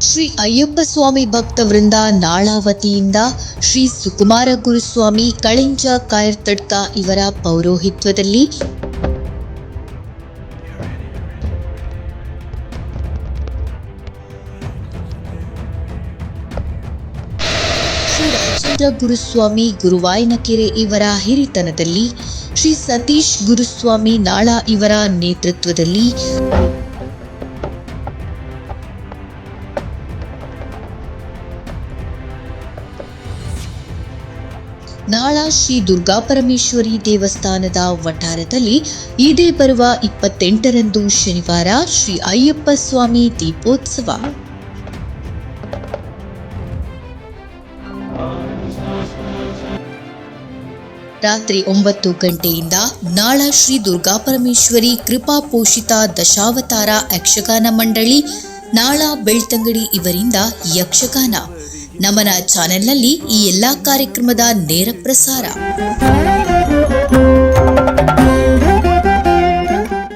ಶ್ರೀ ಅಯ್ಯಪ್ಪ ಸ್ವಾಮಿ ಭಕ್ತ ವೃಂದ ನಾಳಾವತಿಯಿಂದ ಶ್ರೀ ಸುಕುಮಾರ ಗುರುಸ್ವಾಮಿ ಕಳಿಂಜ ಕಾಯರ್ತಡ್ಕ ಇವರ ಪೌರೋಹಿತ್ವದಲ್ಲಿ. ಗುರುಸ್ವಾಮಿ ಗುರುವಾಯನಕೆರೆ ಇವರ ಹಿರಿತನದಲ್ಲಿ, ಶ್ರೀ ಸತೀಶ್ ಗುರುಸ್ವಾಮಿ ನಾಳ ಇವರ ನೇತೃತ್ವದಲ್ಲಿ. ನಾಳ ಶ್ರೀ ದುರ್ಗಾಪರಮೇಶ್ವರಿ ದೇವಸ್ಥಾನದ ವಠಾರದಲ್ಲಿ ಇದೇ ಬರುವ ಇಪ್ಪತ್ತೆಂಟರಂದು ಶನಿವಾರ ಶ್ರೀ ಅಯ್ಯಪ್ಪ ಸ್ವಾಮಿ ದೀಪೋತ್ಸವ. ರಾತ್ರಿ ಒಂಬತ್ತು ಗಂಟೆಯಿಂದ ನಾಳ ಶ್ರೀ ದುರ್ಗಾಪರಮೇಶ್ವರಿ ಕೃಪಾ ಪೋಷಿತ ದಶಾವತಾರ ಯಕ್ಷಗಾನ ಮಂಡಳಿ ನಾಳ ಬೆಳ್ತಂಗಡಿ ಇವರಿಂದ ಯಕ್ಷಗಾನ. ನಮನ ಚಾನೆಲ್ನಲ್ಲಿ ಈ ಎಲ್ಲಾ ಕಾರ್ಯಕ್ರಮದ ನೇರ ಪ್ರಸಾರ.